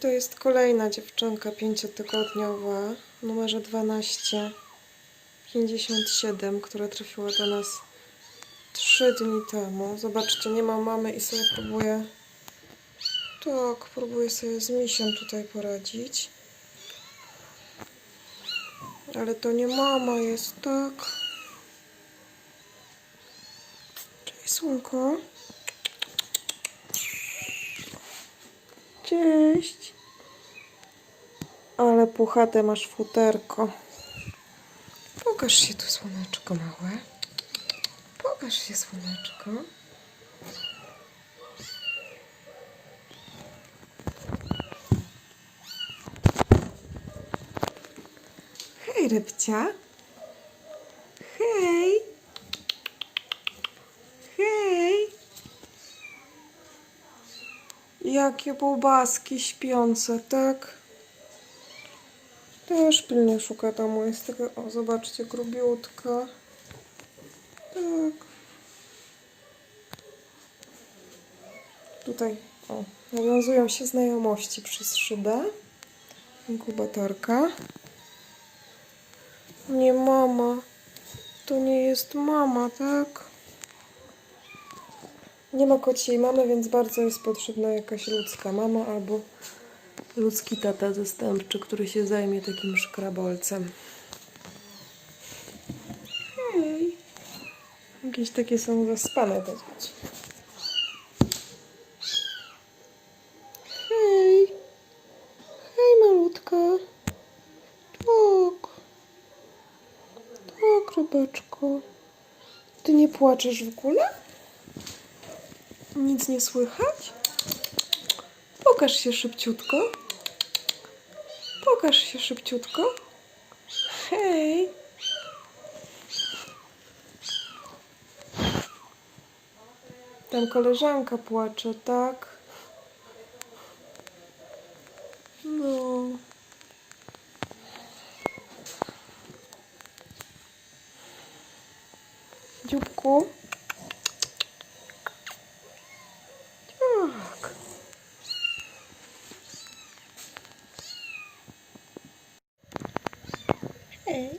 to jest kolejna dziewczynka pięciotygodniowa, numerze 1257, która trafiła do nas 3 dni temu. Zobaczcie, nie ma mamy i sobie próbuję. Tak, próbuję sobie z misiem tutaj poradzić. Ale to nie mama jest, tak? Cześć, słonko. Cześć. Ale puchate masz futerko. Pokaż się tu, słoneczko małe. Pokaż się, słoneczko. Hej, rybcia. Hej. Hej. Jakie bobaski śpiące, tak? Też pilnie szuka tam jest taka, o zobaczcie, grubiutka. Tak. Tutaj, o, nawiązują się znajomości przez szybę. Inkubatorka. Nie mama. To nie jest mama, tak? Nie ma kociej mamy, więc bardzo jest potrzebna jakaś ludzka mama albo ludzki tata zastępczy, który się zajmie takim szkrabolcem. Hej! Jakieś takie są zaspane te dzieci. Hej! Hej, malutka! Tak! Tak, rybeczko. Ty nie płaczesz w ogóle? Nic nie słychać? Pokaż się szybciutko. Pokaż się szybciutko. Hej. Tam koleżanka płacze, tak? No. Dzióbku. Hej.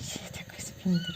Się tak spindry.